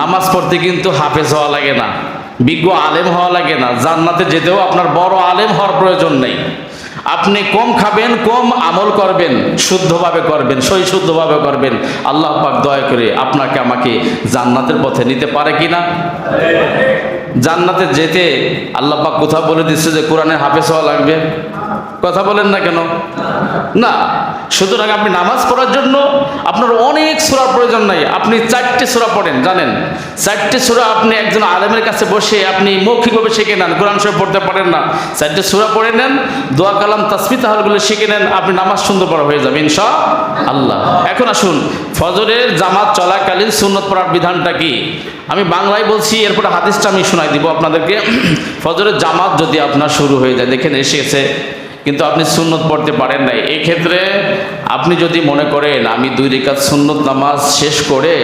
নামাজ পড়তে কিন্তু হাফেজ হওয়া লাগে না, বিজ্ঞ আলেম হওয়া লাগে না, জান্নাতে যেতেও আপনার বড় আলেম হওয়ার প্রয়োজন নেই। আপনি কম খাবেন, কম আমল করবেন, শুদ্ধভাবে করবেন সই শুদ্ধভাবে করবেন, আল্লাহ পাক দয়া করে আপনাকে আমাকে জান্নাতের পথে নিতে পারে কি না জান্নাতে যেতে আল্লাহ পাক কোথাও বলে দিচ্ছে যে কোরআনের হাফেজ হওয়া লাগবে। কথা বলেন না কেন? না, সুতরাং আপনি নামাজ পড়ার জন্য আপনার অনেক সুরার প্রয়োজন নাই। আপনি চারটে সুরা পড়েন, জানেন? চারটে সুরা আপনি একজন আলেমের কাছে বসে আপনি মৌখিকভাবে শিখে নেন, কোরআন শরীফ পড়তে পারেন না। চারটে সুরা পড়ে নেন, দোয়া কালাম তাসমি তাহালগুলো শিখে নেন, আপনি নামাজ সুন্দর পড়া হয়ে যাবে ইনশা আল্লাহ এখন আসুন, ফজরের জামাত চলাকালীন সুন্নত পড়ার বিধানটা কি? আমি বাংলায় বলছি, এরপরে হাদিসটা আমি শোনাই। দিব আপনাদেরকে। ফজরের জামাত যদি আপনার শুরু হয়ে যায়, দেখেন এসেছে, কিন্তু আপনি সুন্নত পড়তে পারেন নাই। এই ক্ষেত্রে আপনি যদি মনে করেন, আমি দুই রেখাত সুন্নত নামাজ শেষ করে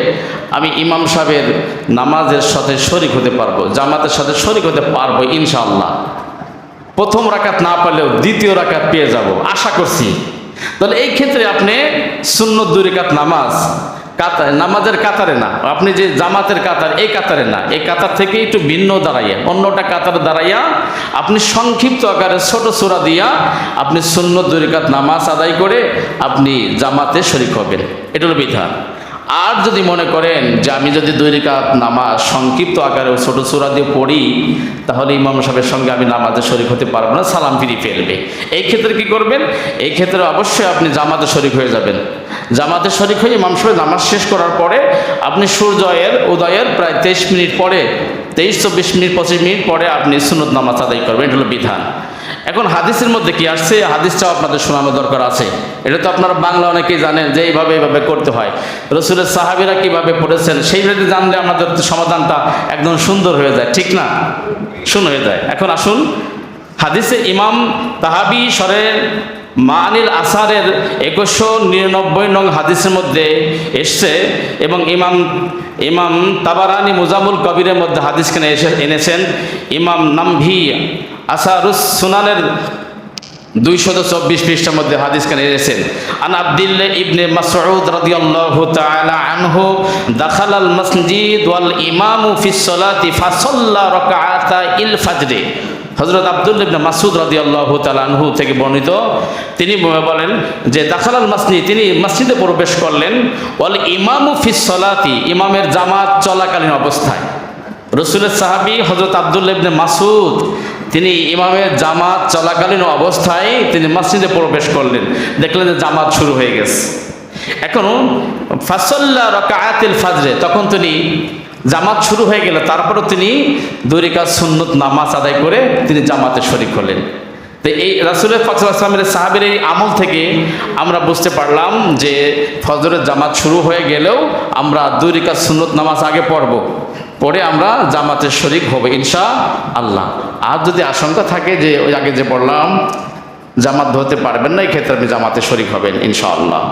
আমি ইমাম সাহেবের নামাজের সাথে শরিক হতে পারব, জামাতের সাথে শরিক হতে পারব, ইনশাআল্লাহ। প্রথম রাকাত না পারলেও দ্বিতীয় রাকাত পেয়ে যাব, আশা করছি। তাহলে এই ক্ষেত্রে আপনি সুন্নত দুই রেখাত নামাজ কাতার, নামাজের কাতারে না। আপনি যে জামাতের কাতার, এই কাতারে না। এই কাতার থেকে একটু ভিন্ন দাঁড়াইয়া, অন্যটা কাতার দাঁড়াইয়া আপনি সংক্ষিপ্ত আকারে ছোট সুরা দিয়া আপনি সুন্নত দুরিকাত নামাজ আদায় করে আপনি জামাতে শরিক হবেন। এটা হলো বিধান। আর যদি মনে করেন যে আমি যদি দুই নামাজ সংক্ষিপ্ত আকারে ছোট সুরা দিয়ে পড়ি, তাহলে ইমাম সাহেবের সঙ্গে আমি নামাজে শরিক হতে পারব না, সালাম ফিরি ফেলবে। এই ক্ষেত্রে কি করবেন? এই ক্ষেত্রে অবশ্যই আপনি জামাতে শরিক হয়ে যাবেন। জামাতে শরিক হয়ে ইমাম সাহেব নামাজ শেষ করার পরে আপনি সূর্যোদয়ের উদয়ের প্রায় তেইশ মিনিট পরে, তেইশ, চব্বিশ মিনিট, পঁচিশ মিনিট পরে আপনি সুনত নামাজ আদায় করবেন। এটা হলো বিধান। এখন হাদিসের মধ্যে কি আসছে? হাদিসটাও আপনাদের শোনানো দরকার আছে। এটা তো আপনারা বাংলা অনেকেই জানেন যে এইভাবে এইভাবে করতে হয়। রসুলের সাহাবিরা কীভাবে পড়েছেন সেইভাবে জানলে আমাদের সমাধানটা একদম সুন্দর হয়ে যায়। ঠিক না? শুন হয়ে যায়। এখন আসুন, হাদিসে ইমাম তাহাবি সরের মানিল আসারের একুশশো নিরানব্বই নং হাদিসের মধ্যে এসছে এবং ইমাম ইমাম তাবারানি মুজামুল কবিরের মধ্যে হাদিসখানে এসে এনেছেন? ইমাম নামভি আসারুস সুনানের দুইশত চব্বিশ পৃষ্ঠার মধ্যে হাদিস খানে এনেছেন আন আব্দুল্লাহ ইবনে মাসউদ রাদিয়াল্লাহু তাআলা আনহু দাখাল আল মসজিদ ওয়াল ইমামু ফিস সালাতি ফাসাল্লা রাকাআতা ইল ফাজরে। হযরত আব্দুল্লাহ ইবনে মাসউদ রাদিয়াল্লাহু তাআলা আনহু থেকে বর্ণিত, তিনি বলেন যে দাখাল আল মসজিদ, তিনি মসজিদে প্রবেশ করলেন, ওয়াল ইমামু ফিস সালাতি, ইমামের জামাত চলাকালীন অবস্থায়। রসুলের সাহাবি হজরত আবদুল্লাহ ইবনে মাসুদ তিনি ইমামের জামাত চলাকালীন অবস্থায় তিনি মসজিদে প্রবেশ করলেন। দেখলেন যে জামাত শুরু হয়ে গেছে। এখন ফাসল্লা রকায়াতিল ফাজরে, তখন তিনি জামাত শুরু হয়ে গেল। তারপরও তিনি দরিকা সুন্নত নামাজ আদায় করে তিনি জামাতে শরিক হলেন। তো এই রাসুলের ফজলামের সাহাবের এই আমল থেকে আমরা বুঝতে পারলাম যে ফজরের জামাত শুরু হয়ে গেলেও আমরা দুই রিকাত সুন্নত নামাজ আগে পড়ব। পরে আমরা জামাতের শরিক হবে ইনশা আল্লাহ আর যদি আশঙ্কা থাকে যে ওই আগে যে বললাম, জামাত ধরতে পারবেন না এই ক্ষেত্রে আপনি জামাতে শরিক হবেন ইনশা আল্লাহ